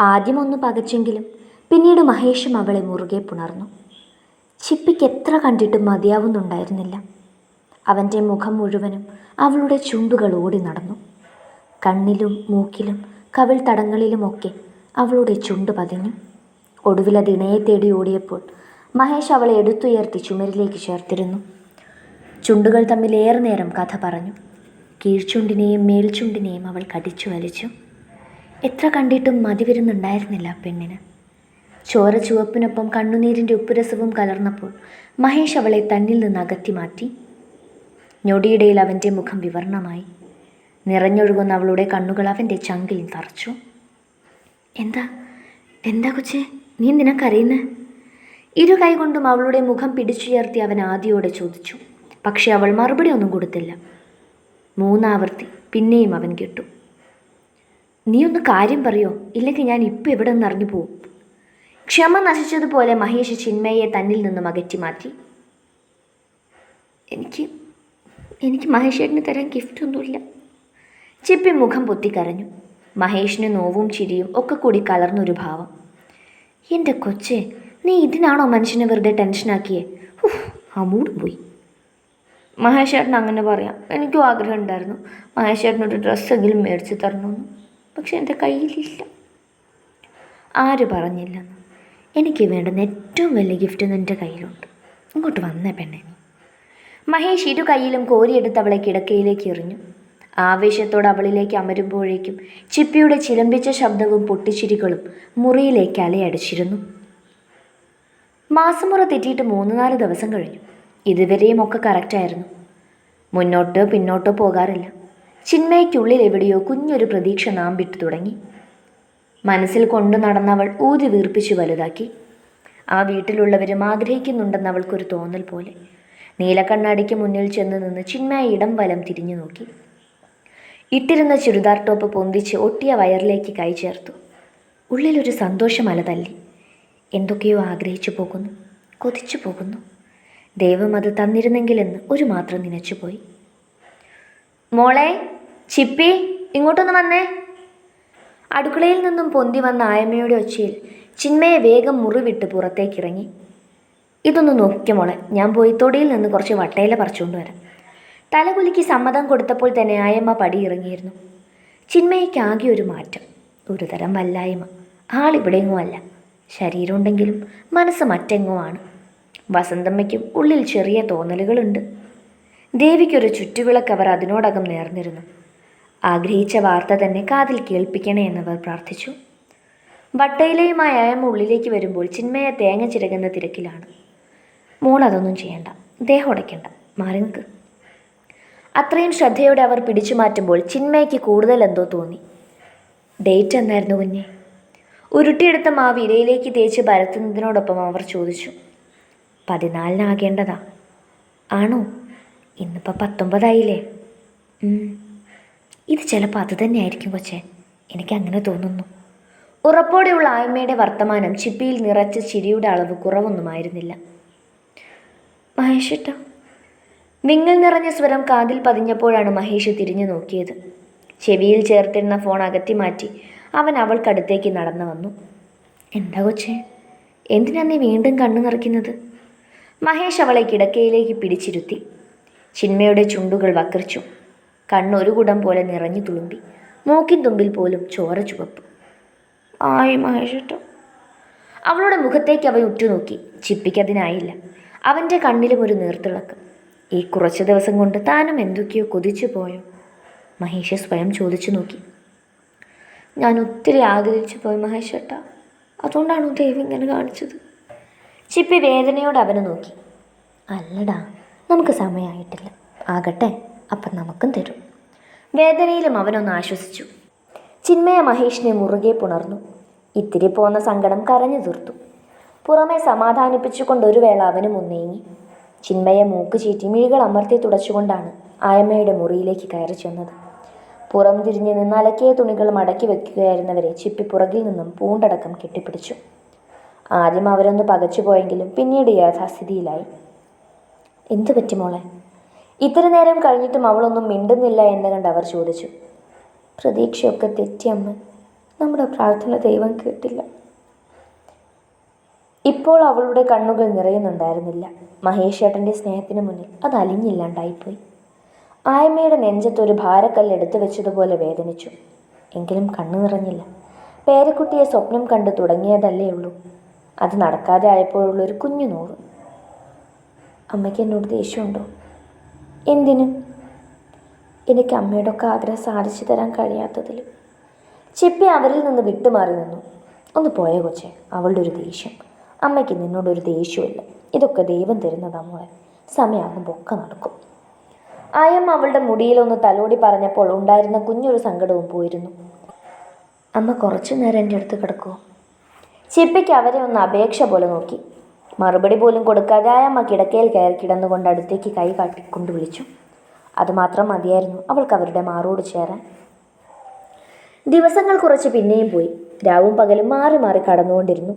ആദ്യം ഒന്ന് പകച്ചെങ്കിലും പിന്നീട് മഹേഷും അവളെ മുറുകെ പുണർന്നു. ചിപ്പിക്ക് എത്ര കണ്ടിട്ടും മതിയാവുന്നുണ്ടായിരുന്നില്ല. അവന്റെ മുഖം മുഴുവനും അവളുടെ ചുണ്ടുകൾ ഓടി നടന്നു. കണ്ണിലും മൂക്കിലും കവിൾ തടങ്ങളിലുമൊക്കെ അവളുടെ ചുണ്ട് പതിഞ്ഞു. ഒടുവിൽ അത് ഇണയെ തേടി ഓടിയപ്പോൾ മഹേഷ് അവളെ എടുത്തുയർത്തി ചുമരിലേക്ക് ചേർത്തിരുന്നു. ചുണ്ടുകൾ തമ്മിൽ ഏറെ നേരം കഥ പറഞ്ഞു. കീഴ്ചുണ്ടിനെയും മേൽചുണ്ടിനെയും അവൾ കടിച്ചു വലിച്ചു. എത്ര കണ്ടിട്ടും മതി വരുന്നുണ്ടായിരുന്നില്ല പെണ്ണിന്. ചോര ചുവപ്പിനൊപ്പം കണ്ണുനീരിന്റെ ഉപ്പുരസവും കലർന്നപ്പോൾ മഹേഷ് അവളെ തന്നിൽ നിന്ന് അകറ്റി മാറ്റി. ഞൊടിയിടയിൽ അവന്റെ മുഖം വിവർണമായി. നിറഞ്ഞൊഴുകുന്ന അവളുടെ കണ്ണുകൾ അവന്റെ ചങ്കിൽ തറച്ചു എന്താ? എന്താ കൊച്ചേ? നീ നിനക്കറിയുന്ന ഇരു കൈകൊണ്ടും അവളുടെ മുഖം പിടിച്ചുയർത്തി അവൻ ആദിയോടെ ചോദിച്ചു. പക്ഷെ അവൾ മറുപടി ഒന്നും കൊടുത്തില്ല. മൂന്നാവർത്തി പിന്നെയും അവൻ കേട്ടു. നീ ഒന്ന് കാര്യം പറയോ? ഇല്ലെങ്കിൽ ഞാൻ ഇപ്പം ഇവിടെ നിന്ന് ഇറങ്ങി പോവും? ക്ഷമ നശിച്ചതുപോലെ മഹേഷ് ചിന്മയെ തന്നിൽ നിന്നും അകറ്റി മാറ്റി. എനിക്ക് എനിക്ക് മഹേഷേട്ടിന് തരാൻ ഗിഫ്റ്റ് ഒന്നുമില്ല. ചിപ്പി മുഖം പൊത്തിക്കരഞ്ഞു മഹേഷിന് നോവും ചിരിയും ഒക്കെ കൂടി കലർന്നൊരു ഭാവം. എന്റെ കൊച്ചെ നീ ഇതിനാണോ മനുഷ്യനെ വെറുതെ ടെൻഷനാക്കിയേ ആ പോയി. മഹേഷേട്ടൻ അങ്ങനെ പറയാം. എനിക്കും ആഗ്രഹം ഉണ്ടായിരുന്നു. മഹേഷേട്ടനൊരു ഡ്രസ്സെങ്കിലും മേടിച്ച് തരണമെന്ന്. പക്ഷെ എന്റെ കയ്യിലില്ല. ആര് പറഞ്ഞില്ല എനിക്ക് വേണ്ടുന്ന ഏറ്റവും വലിയ ഗിഫ്റ്റ് നിന്റെ കയ്യിലുണ്ട്. ഇങ്ങോട്ട് വന്നേ പെണ്ണെ നീ. മഹേഷ് ഇരു കയ്യിലും കോരിയെടുത്ത് അവളെ കിടക്കയിലേക്ക് എറിഞ്ഞു. ആവേശത്തോടെ അവളിലേക്ക് അമരുമ്പോഴേക്കും ചിപ്പിയുടെ ചിലമ്പിച്ച ശബ്ദവും പൊട്ടിച്ചിരികളും മുറിയിലേക്ക് അലയടിച്ചിരുന്നു. മാസമുറ തെറ്റിയിട്ട് മൂന്ന് നാല് ദിവസം കഴിഞ്ഞു. ഇതുവരെയും ഒക്കെ കറക്റ്റായിരുന്നു മുന്നോട്ടോ പിന്നോട്ടോ പോകാറില്ല. ചിന്മയ്ക്കുള്ളിൽ എവിടെയോ കുഞ്ഞൊരു പ്രതീക്ഷ നാം വിട്ടു തുടങ്ങി. മനസ്സിൽ കൊണ്ടു നടന്നവൾ ഊതി വീർപ്പിച്ചു വലുതാക്കി. ആ വീട്ടിലുള്ളവരും ആഗ്രഹിക്കുന്നുണ്ടെന്ന് അവൾക്കൊരു തോന്നൽ പോലെ. നീലക്കണ്ണാടിക്ക് മുന്നിൽ ചെന്ന് നിന്ന് ചിന്മയ ഇടം വലം തിരിഞ്ഞു നോക്കി. ഇട്ടിരുന്ന ചുരിദാർ ടോപ്പ് പൊന്തിച്ച് ഒട്ടിയ വയറിലേക്ക് കൈ ചേർത്തു. ഉള്ളിലൊരു സന്തോഷം അലതല്ലി എന്തൊക്കെയോ ആഗ്രഹിച്ചു പോകുന്നു കൊതിച്ചു പോകുന്നു. ദൈവം അത് തന്നിരുന്നെങ്കിലെന്ന് ഒരു മാത്രം നനച്ചുപോയി. മോളെ ചിപ്പി ഇങ്ങോട്ടൊന്ന് വന്നേ. അടുക്കളയിൽ നിന്നും പൊന്തി വന്ന ആയമ്മയുടെ ഒച്ചയിൽ ചിന്മയെ വേഗം മുറിവിട്ട് പുറത്തേക്കിറങ്ങി. ഇതൊന്ന് നോക്കിയ മോളെ ഞാൻ പോയി തൊടിയിൽ നിന്ന് കുറച്ച് വട്ടയില പറിച്ചുകൊണ്ട് വരാം. തലകുലിക്ക് സമ്മതം കൊടുത്തപ്പോൾ തന്നെ ആയമ്മ പടി ഇറങ്ങിയിരുന്നു ആകെ ഒരു മാറ്റം ഒരു തരം വല്ലായ്മ. ആളിവിടെയെങ്ങോ അല്ല ശരീരമുണ്ടെങ്കിലും മനസ്സ് മറ്റെങ്ങോ ആണ്. വസന്തമ്മയ്ക്കും ഉള്ളിൽ ചെറിയ തോന്നലുകളുണ്ട്. ദേവിക്കൊരു ചുറ്റുവിളക്ക് അവർ അതിനോടകം നേർന്നിരുന്നു. ആഗ്രഹിച്ച വാർത്ത തന്നെ കാതിൽ കേൾപ്പിക്കണേ എന്നവർ പ്രാർത്ഥിച്ചു. വട്ടയിലയുമായി അയമ്മ ഉള്ളിലേക്ക് വരുമ്പോൾ ചിന്മയ തേങ്ങ ചിരകുന്ന തിരക്കിലാണ്. മോൾ അതൊന്നും ചെയ്യണ്ട. ദേഹം ഉടയ്ക്കണ്ട. മാറി നിൽക്ക്. അത്രയും ശ്രദ്ധയോടെ അവർ പിടിച്ചു മാറ്റുമ്പോൾ ചിന്മയ്ക്ക് കൂടുതൽ എന്തോ തോന്നി. ഡേറ്റ് എന്നായിരുന്നു കുഞ്ഞെ? ഉരുട്ടിയെടുത്ത മാവ് ഇരയിലേക്ക് തേച്ച് പരത്തുന്നതിനോടൊപ്പം അവർ ചോദിച്ചു. പതിനാലിനാകേണ്ടതാ. ആണോ? ഇന്നിപ്പോൾ പത്തൊമ്പതായില്ലേ. ഇത് ചിലപ്പോൾ അത് തന്നെയായിരിക്കും കൊച്ചേ. എനിക്ക് അങ്ങനെ തോന്നുന്നു. ഉറപ്പോടെയുള്ള ആയ്മയുടെ വർത്തമാനം ചിപ്പിയിൽ നിറച്ച ചിരിയുടെ അളവ് കുറവൊന്നുമായിരുന്നില്ല. മഹേഷേട്ട. വിങ്ങൽ നിറഞ്ഞ സ്വരം കാതിൽ പതിഞ്ഞപ്പോഴാണ് മഹേഷ് തിരിഞ്ഞു നോക്കിയത്. ചെവിയിൽ ചേർത്തിരുന്ന ഫോൺ അകത്തി മാറ്റി അവൻ അവൾക്കടുത്തേക്ക് നടന്നു വന്നു. എന്താ കൊച്ചേ? എന്തിനാ നീ വീണ്ടും കണ്ണു നിറയ്ക്കുന്നത്? മഹേഷ് അവളെ കിടക്കയിലേക്ക് പിടിച്ചിരുത്തി. ചിന്മയുടെ ചുണ്ടുകൾ വക്രിച്ചു കണ്ണൊരു കുടം പോലെ നിറഞ്ഞു തുളുമ്പി. മൂക്കിൻ തുമ്പിൽ പോലും ചോര ചുവപ്പ്. ആയി മഹേഷട്ടോ. അവളുടെ മുഖത്തേക്ക് അവൻ ഉറ്റുനോക്കി. ചിപ്പിക്കതിനായില്ല. അവന്റെ കണ്ണിലും ഒരു നീർത്തിളക്കം. ഈ കുറച്ച് ദിവസം കൊണ്ട് താനും എന്തൊക്കെയോ കൊതിച്ചു പോയോ? മഹേഷ് സ്വയം ചോദിച്ചു നോക്കി. ഞാൻ ഒത്തിരി ആഗ്രഹിച്ചു പോയി മഹേഷേട്ട. അതുകൊണ്ടാണോ ദൈവം ഇങ്ങനെ കാണിച്ചത്. ചിപ്പി വേദനയോട് അവനെ നോക്കി. അല്ലടാ നമുക്ക് സമയമായിട്ടില്ല ആകട്ടെ. അപ്പം നമുക്കും തരും. വേദനയിലും അവനൊന്ന് ആശ്വസിച്ചു. ചിന്മയ മഹേഷിനെ മുറുകെ പുണർന്നു. ഇത്തിരി പോന്ന സങ്കടം കരഞ്ഞു തീർത്തു. പുറമെ സമാധാനിപ്പിച്ചുകൊണ്ട് ഒരു വേള അവനും മുന്നേങ്ങി. ചിന്മയ മൂക്ക് ചീറ്റി മിഴികൾ അമർത്തി തുടച്ചുകൊണ്ടാണ് ആയമ്മയുടെ മുറിയിലേക്ക് കയറി ചെന്നത്. പുറം തിരിഞ്ഞ് നിന്ന് അലക്കിയ തുണികൾ മടക്കി വെക്കുകയായിരുന്നവരെ ചിപ്പി പുറകിൽ നിന്നും പൂണ്ടടക്കം കെട്ടിപ്പിടിച്ചു. ആദ്യം അവരൊന്ന് പകച്ചുപോയെങ്കിലും പിന്നീട് യാഥാസ്ഥിതിയിലായി. എന്തു പറ്റി മോളെ? ഇത്ര നേരം കഴിഞ്ഞിട്ടും അവളൊന്നും മിണ്ടുന്നില്ല എന്ന് കണ്ട് അവർ ചോദിച്ചു. പ്രതീക്ഷയൊക്കെ തെറ്റിയമ്മ നമ്മുടെ പ്രാർത്ഥന ദൈവം കേട്ടില്ല. ഇപ്പോൾ അവളുടെ കണ്ണുകൾ നിറയുന്നുണ്ടായിരുന്നില്ല. മഹേഷ് ഏട്ടന്റെ സ്നേഹത്തിന് മുന്നിൽ അത് അലിഞ്ഞില്ലാണ്ടായിപ്പോയി. ആയമ്മയുടെ നെഞ്ചത്തൊരു ഭാരക്കല്ല് എടുത്തു വെച്ചതുപോലെ വേദനിച്ചു. എങ്കിലും കണ്ണു നിറഞ്ഞില്ല. പേരക്കുട്ടിയെ സ്വപ്നം കണ്ട് തുടങ്ങിയതല്ലേ ഉള്ളൂ. അത് നടക്കാതെ ആയപ്പോഴുള്ളൊരു കുഞ്ഞു നൂറ് അമ്മയ്ക്ക് എന്നോട് ദേഷ്യമുണ്ടോ? എന്തിന്? എനിക്ക് അമ്മയുടെ ഒക്കെ ആഗ്രഹം സാധിച്ചു തരാൻ കഴിയാത്തതിൽ. ചിപ്പി അവരിൽ നിന്ന് വിട്ടുമാറി നിന്നു. ഒന്ന് പോയ കൊച്ചെ അവളുടെ ഒരു ദേഷ്യം. അമ്മയ്ക്ക് നിന്നോടൊരു ദേഷ്യമില്ല ഇതൊക്കെ ദൈവം തരുന്നതാ മോളെ. സമയമാകുമ്പോൾ ഒക്കെ നടക്കും. ആയം അവളുടെ മുടിയിലൊന്ന് തലോടി പറഞ്ഞപ്പോൾ ഉണ്ടായിരുന്ന കുഞ്ഞൊരു സങ്കടവും പോയിരുന്നു. അമ്മ കുറച്ചു നേരം എന്റെ അടുത്ത് കിടക്കുമോ ചിപ്പിക്ക് അവരെ ഒന്ന് അപേക്ഷ പോലെ നോക്കി. മറുപടി പോലും കൊടുക്കാതെ അമ്മ കിടക്കയിൽ കയറി കിടന്നുകൊണ്ട് അടുത്തേക്ക് കൈ കാട്ടിക്കൊണ്ട് വിളിച്ചു. അതുമാത്രം മതിയായിരുന്നു അവൾക്ക് അവരുടെ മാറോട് ചേരാൻ. ദിവസങ്ങൾ കുറച്ച് പിന്നെയും പോയി. രാവും പകലും മാറി മാറി കടന്നുകൊണ്ടിരുന്നു.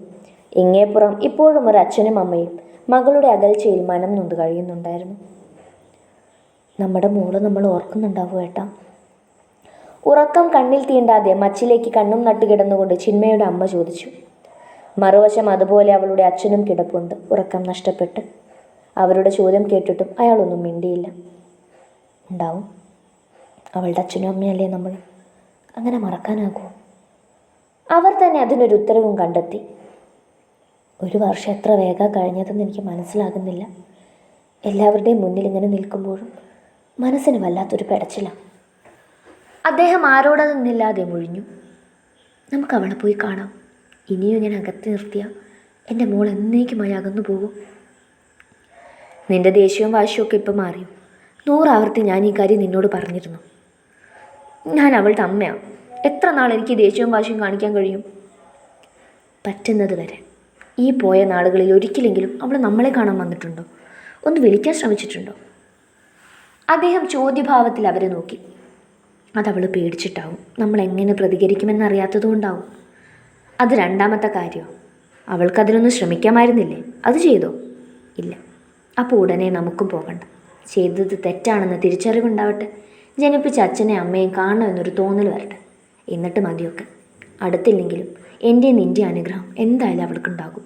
ഇങ്ങേപ്പുറം ഇപ്പോഴും ഒരു അച്ഛനും അമ്മയും മകളുടെ അകൽച്ചയിൽ മനം നൊന്ത് കഴിയുന്നുണ്ടായിരുന്നു. നമ്മുടെ മോൾ നമ്മൾ ഓർക്കുന്നുണ്ടാവും ഏട്ടാ? ഉറക്കം കണ്ണിൽ തീണ്ടാതെ മച്ചിലേക്ക് കണ്ണും നട്ടുകിടന്നുകൊണ്ട് ചിന്മയുടെ അമ്മ ചോദിച്ചു. മറുവശം അതുപോലെ അവളുടെ അച്ഛനും കിടപ്പുണ്ട്. ഉറക്കം നഷ്ടപ്പെട്ട്. അവരുടെ ചോദ്യം കേട്ടിട്ടും അയാളൊന്നും മിണ്ടിയില്ല. ഉണ്ടാവും. അവളുടെ അച്ഛനും അമ്മയല്ലേ നമ്മൾ? അങ്ങനെ മറക്കാനാകുമോ അവർ തന്നെ അതിനൊരു ഉത്തരവും കണ്ടെത്തി. ഒരു വർഷം എത്ര വേഗം കഴിഞ്ഞതെന്ന് എനിക്ക് മനസ്സിലാകുന്നില്ല. എല്ലാവരുടെയും മുന്നിൽ ഇങ്ങനെ നിൽക്കുമ്പോഴും മനസ്സിന് വല്ലാത്തൊരു പെടച്ചിലാണ് അദ്ദേഹം ആരോടൊന്നില്ലാതെ മുഴിഞ്ഞു. നമുക്ക് അവളെ പോയി കാണാം. ഇനിയും ഞാൻ അകത്തി നിർത്തിയാൽ എന്റെ മോൾ എന്നേക്കുമായി അകന്നു പോകും. നിന്റെ ദേഷ്യവും വാശിയും ഒക്കെ ഇപ്പം മാറിയോ നൂറാവർത്തി ഞാൻ ഈ കാര്യം നിന്നോട് പറഞ്ഞിരുന്നു. ഞാൻ അവളുടെ അമ്മയാണ് എത്ര നാൾ എനിക്ക് ദേഷ്യവും വാശിയും കാണിക്കാൻ കഴിയും? പറ്റുന്നത് വരെ. ഈ പോയ നാളുകളിൽ ഒരിക്കലെങ്കിലും അവൾ നമ്മളെ കാണാൻ വന്നിട്ടുണ്ടോ? ഒന്ന് വിളിക്കാൻ ശ്രമിച്ചിട്ടുണ്ടോ? അദ്ദേഹം ചോദ്യഭാവത്തിൽ അവരെ നോക്കി. അതവൾ പേടിച്ചിട്ടാവും. നമ്മൾ എങ്ങനെ പ്രതികരിക്കുമെന്നറിയാത്തതുകൊണ്ടാവും. അത് രണ്ടാമത്തെ കാര്യമോ അവൾക്കതിനൊന്നും ശ്രമിക്കാമായിരുന്നില്ലേ? അത് ചെയ്തോ? ഇല്ല. അപ്പോൾ ഉടനെ നമുക്കും പോകണ്ട. ചെയ്തത് തെറ്റാണെന്ന് തിരിച്ചറിവുണ്ടാവട്ടെ. ജനിപ്പിച്ച അച്ഛനെ അമ്മയും കാണണമെന്നൊരു തോന്നൽ വരട്ടെ. എന്നിട്ട് മതിയൊക്കെ. അടുത്തില്ലെങ്കിലും എന്റെ നിന്റെ അനുഗ്രഹം എന്തായാലും അവൾക്കുണ്ടാകും.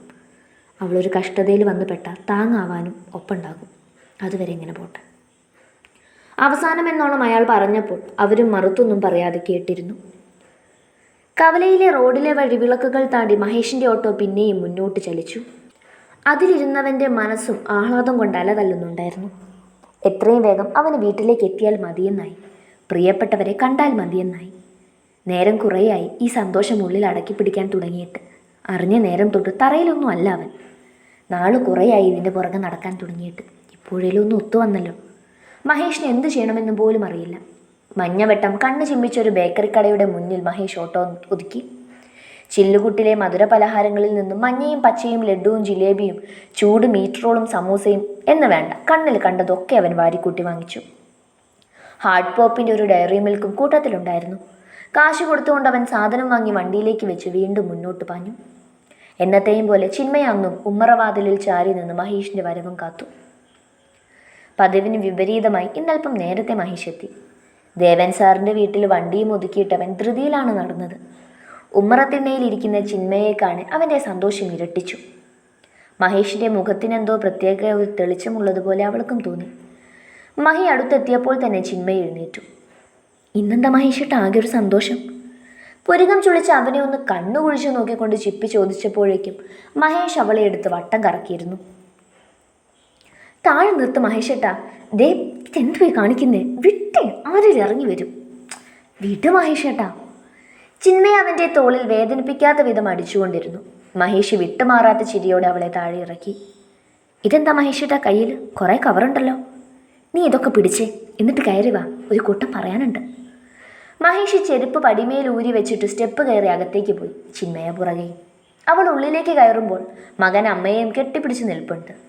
അവളൊരു കഷ്ടതയിൽ വന്നു പെട്ടാൽ താങ്ങാവാനും ഒപ്പുണ്ടാകും. അതുവരെ ഇങ്ങനെ പോട്ടെ. അവസാനം എന്നോണം അയാൾ പറഞ്ഞപ്പോൾ അവരും മറുത്തൊന്നും പറയാതെ കേട്ടിരുന്നു. കവലയിലെ റോഡിലെ വഴിവിളക്കുകൾ താണ്ടി മഹേഷിന്റെ ഓട്ടോ പിന്നെയും മുന്നോട്ട് ചലിച്ചു. അതിലിരുന്നവന്റെ മനസ്സും ആഹ്ലാദം കൊണ്ട് അലതല്ലുന്നുണ്ടായിരുന്നു. എത്രയും വേഗം അവന് വീട്ടിലേക്ക് എത്തിയാൽ മതിയെന്നായി. പ്രിയപ്പെട്ടവരെ കണ്ടാൽ മതിയെന്നായി. നേരം കുറേയായി ഈ സന്തോഷം ഉള്ളിൽ അടക്കി പിടിക്കാൻ തുടങ്ങിയിട്ട്. അറിഞ്ഞ നേരം തൊട്ട് തറയിലൊന്നും അല്ല അവൻ. നാൾ കുറേയായി ഇതിന്റെ പുറകെ നടക്കാൻ തുടങ്ങിയിട്ട്. ഇപ്പോഴേലും ഒന്ന് ഒത്തുവന്നല്ലോ മഹേഷിന് എന്ത് ചെയ്യണമെന്ന് പോലും അറിയില്ല. മഞ്ഞവെട്ടം കണ്ണു ചിമ്മിച്ചൊരു ബേക്കറി കടയുടെ മുന്നിൽ മഹേഷ് ഓട്ടോ ഒതുക്കി. ചില്ലുകുട്ടിലെ മധുര പലഹാരങ്ങളിൽ നിന്നും മഞ്ഞയും പച്ചയും ലഡുവും ജിലേബിയും ചൂട് മീറ്ററോളും സമൂസയും എന്ന് വേണ്ട കണ്ണിൽ കണ്ടതൊക്കെ അവൻ വാരിക്കൂട്ടി വാങ്ങിച്ചു. ഹാർഡ് പോപ്പിന്റെ ഒരു ഡയറി മിൽക്കും കൂട്ടത്തിലുണ്ടായിരുന്നു. കാശ് കൊടുത്തുകൊണ്ട് അവൻ സാധനം വാങ്ങി വണ്ടിയിലേക്ക് വെച്ച് വീണ്ടും മുന്നോട്ട് പാഞ്ഞു. എന്നത്തെയും പോലെ ചിന്മയങ്ങും ഉമ്മറവാതിലിൽ ചാരി നിന്ന് മഹേഷിന്റെ വരവും കാത്തു. പതിവിന് വിപരീതമായി ഇന്നൽപ്പം നേരത്തെ മഹേഷ് എത്തി. ദേവൻ സാറിന്റെ വീട്ടിൽ വണ്ടിയും ഒതുക്കിയിട്ടവൻ ധൃതിയിലാണ് നടന്നത്. ഉമ്മറത്തിണ്ണയിലിരിക്കുന്ന ചിന്മയെ കാണെ അവന്റെ സന്തോഷം ഇരട്ടിച്ചു. മഹേഷിന്റെ മുഖത്തിനെന്തോ പ്രത്യേക ഒരു തെളിച്ചമുള്ളതുപോലെ അവൾക്കും തോന്നി. മഹി അടുത്തെത്തിയപ്പോൾ തന്നെ ചിന്മയ എഴുന്നേറ്റു. ഇന്നെന്താ മഹേഷിട്ട് ആകെ ഒരു സന്തോഷം? പുരുകം ചുളിച്ച് അവനെ ഒന്ന് കണ്ണു കുഴിച്ചു നോക്കിക്കൊണ്ട് ചിപ്പി ചോദിച്ചപ്പോഴേക്കും മഹേഷ് അവളെ എടുത്ത് വട്ടം കറക്കിയിരുന്നു. താഴെ നിർത്ത് മഹേഷേട്ടാ. ദേ ഇതെന്ത് പോയി കാണിക്കുന്നേ? വിട്ടേ ആരെങ്കിലും ഇറങ്ങി വരും? വിട്ടു മഹേഷേട്ടാ. ചിന്മയ അവന്റെ തോളിൽ വേദനിപ്പിക്കാത്ത വിധം അടിച്ചുകൊണ്ടിരുന്നു. മഹേഷ് വിട്ടുമാറാത്ത ചിരിയോടെ അവളെ താഴെ ഇറക്കി. ഇതെന്താ മഹേഷേട്ടാ കയ്യിൽ കുറേ കവറുണ്ടല്ലോ. നീ ഇതൊക്കെ പിടിച്ചേ. എന്നിട്ട് കയറി വാ. ഒരു കൂട്ടം പറയാനുണ്ട്. മഹേഷ് ചെരുപ്പ് പടിമേൽ ഊരി വെച്ചിട്ട് സ്റ്റെപ്പ് കയറി അകത്തേക്ക് പോയി. ചിന്മയ പുറകെ. അവൾ ഉള്ളിലേക്ക് കയറുമ്പോൾ മകൻ അമ്മയെയും കെട്ടിപ്പിടിച്ച് നിൽപ്പുണ്ട്.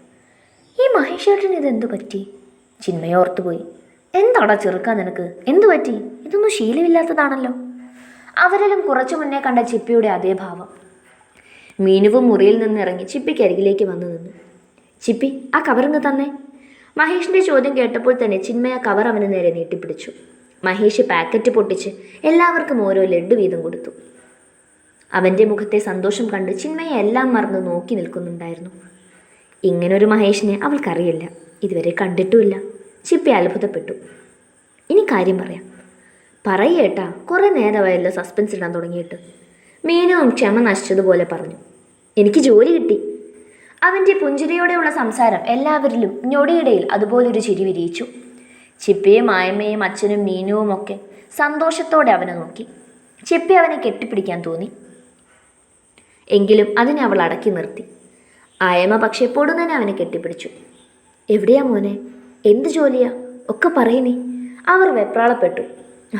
ഈ മഹേഷേട്ടന് ഇതെന്തു പറ്റി? ചിന്മയോർത്തുപോയി എന്താടാ ചെറുക്കാൻ നിനക്ക്? എന്തു പറ്റി? ഇതൊന്നും ശീലമില്ലാത്തതാണല്ലോ. അവരിലും കുറച്ചു മുന്നേ കണ്ട ചിപ്പിയുടെ അതേ ഭാവം. മീനുവും മുറിയിൽ നിന്ന് ഇറങ്ങി ചിപ്പിക്ക് അരികിലേക്ക് വന്നു നിന്നു. ചിപ്പി ആ കവറിങ്ങ് തന്നെ. മഹേഷിന്റെ ചോദ്യം കേട്ടപ്പോൾ തന്നെ ചിന്മയ കവർ അവന് നേരെ നീട്ടിപ്പിടിച്ചു. മഹേഷ് പാക്കറ്റ് പൊട്ടിച്ച് എല്ലാവർക്കും ഓരോ ലഡു വീതം കൊടുത്തു. അവന്റെ മുഖത്തെ സന്തോഷം കണ്ട് ചിന്മയെ എല്ലാം മറന്ന് നോക്കി നിൽക്കുന്നുണ്ടായിരുന്നു. ഇങ്ങനൊരു മഹേഷിനെ അവൾക്കറിയില്ല. ഇതുവരെ കണ്ടിട്ടുമില്ല. ചിപ്പി അത്ഭുതപ്പെട്ടു. ഇനി കാര്യം പറയാം. പറയേട്ടാ കുറേ നേരമായല്ലോ സസ്പെൻസ് ഇടാൻ തുടങ്ങിയിട്ട്. മീനുവും ക്ഷമ നശിച്ചതുപോലെ പറഞ്ഞു. എനിക്ക് ജോലി കിട്ടി. അവന്റെ പുഞ്ചിരിയോടെയുള്ള സംസാരം എല്ലാവരിലും ഞൊടിയിടയിൽ അതുപോലൊരു ചിരി വിരിയിച്ചു. ചിപ്പിയും മായമ്മയും അച്ഛനും മീനുവും ഒക്കെ സന്തോഷത്തോടെ അവനെ നോക്കി. ചിപ്പി അവനെ കെട്ടിപ്പിടിക്കാൻ തോന്നി. എങ്കിലും അതിനെ അവൾ അടക്കി നിർത്തി. ആയമ്മ പക്ഷെ തന്നെ അവനെ കെട്ടിപ്പിടിച്ചു. എവിടെയാ മോനെ? എന്ത് ജോലിയാ? ഒക്കെ പറയുന്നേ. അവർ വെപ്രാളപ്പെട്ടു.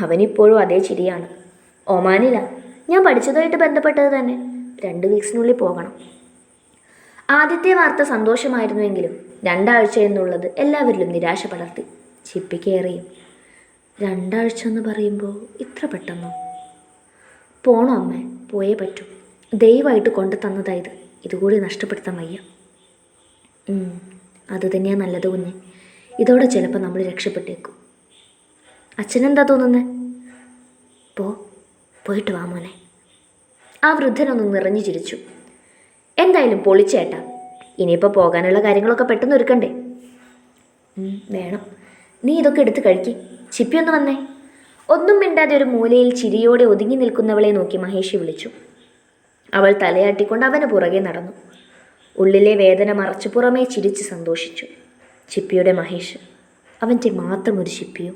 അവനിപ്പോഴും അതേ ചിരിയാണ്. ഒമാനില. ഞാൻ പഠിച്ചതുമായിട്ട് ബന്ധപ്പെട്ടത് തന്നെ. രണ്ട് വീക്സിനുള്ളിൽ പോകണം. ആദ്യത്തെ വാർത്ത സന്തോഷമായിരുന്നുവെങ്കിലും രണ്ടാഴ്ച എന്നുള്ളത് എല്ലാവരിലും നിരാശ പടർത്തി. ചിപ്പിക്കേറിയും രണ്ടാഴ്ച എന്ന് പറയുമ്പോൾ ഇത്ര പെട്ടെന്നോ? പോണോ അമ്മേ. പോയേ പറ്റൂ. ദയവായിട്ട് കൊണ്ടു തന്നതായത് ഇതുകൂടി നഷ്ടപ്പെടുത്താൻ വയ്യ. അത് തന്നെയാണ് നല്ലത് കുഞ്ഞെ. ഇതോടെ ചിലപ്പോൾ നമ്മൾ രക്ഷപ്പെട്ടേക്കും. അച്ഛനെന്താ തോന്നുന്നത് പോ പോയിട്ട് വാ മോനെ. ആ വൃദ്ധനൊന്ന് നിറഞ്ഞു ചിരിച്ചു. എന്തായാലും പൊളിച്ചേട്ടാ ഇനിയിപ്പോൾ പോകാനുള്ള കാര്യങ്ങളൊക്കെ പെട്ടെന്ന് ഒരുക്കണ്ടേ? വേണം. നീ ഇതൊക്കെ എടുത്ത് കഴിക്കി. ചിപ്പി ഒന്ന് വന്നേ. ഒന്നും മിണ്ടാതെ ഒരു മൂലയിൽ ചിരിയോടെ ഒതുങ്ങി നിൽക്കുന്നവളെ നോക്കി മഹേഷി വിളിച്ചു. അവൾ തലയാട്ടിക്കൊണ്ട് അവന് പുറകെ നടന്നു. ഉള്ളിലെ വേദന മറച്ചു പുറമേ ചിരിച്ച് സന്തോഷിച്ചു. ചിപ്പിയുടെ മഹേഷ് അവന്റെ മാത്രം ഒരു ചിപ്പിയോ?